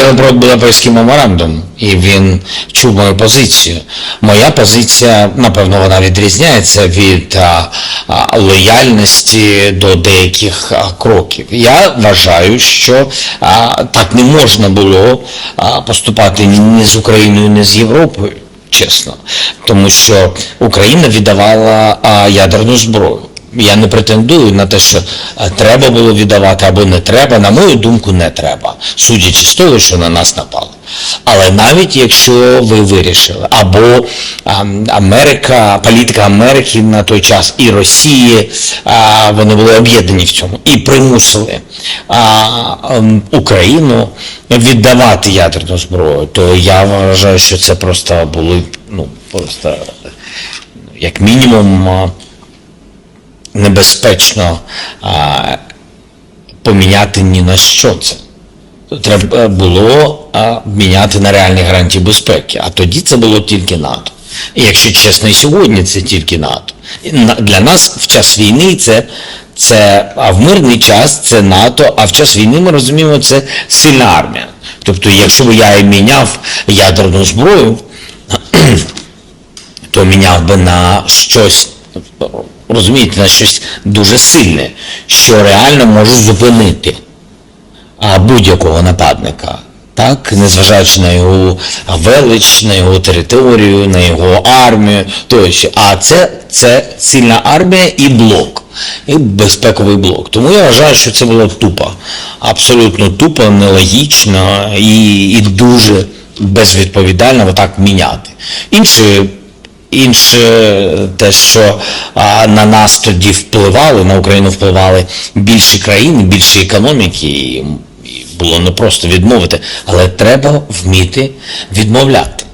говорили про Будапештський меморандум, і він чув мою позицію. Моя позиція, напевно, вона відрізняється від а, а, лояльності до деяких а, кроків. Я вважаю, що а, так не можна було а, поступати ні з Україною, ні з Європою, чесно. Тому що Україна віддавала а, ядерну зброю. Я не претендую на те, що е, треба було віддавати або не треба. На мою думку, не треба, судячи з того, що на нас напали. Але навіть якщо ви вирішили, або Америка, політика Америки на той час і Росії, вони були об'єднані в цьому і примусили ем, Україну віддавати ядерну зброю, то я вважаю, що це просто були ну просто як мінімум. Небезпечно а, поміняти ні на що це. Треба було а, міняти на реальні гарантії безпеки, а тоді це було тільки НАТО. І якщо чесно, і сьогодні це тільки НАТО. Для нас в час війни це, це а в мирний час це НАТО, а в час війни ми розуміємо, це сильна армія. Тобто, якщо б я міняв ядерну зброю, то міняв би на щось, розумієте, на щось дуже сильне, що реально може зупинити будь-якого нападника. Так, незважаючи на його велич, на його територію, на його армію, тощо. А це, це сильна армія і блок, і безпековий блок. Тому я вважаю, що це було тупо. Абсолютно тупо, нелогічно і, і дуже безвідповідально отак міняти. Інше Інше те, що а, на нас тоді впливали, на Україну впливали більші країни, більші економіки, і, було не просто відмовити, але треба вміти відмовляти.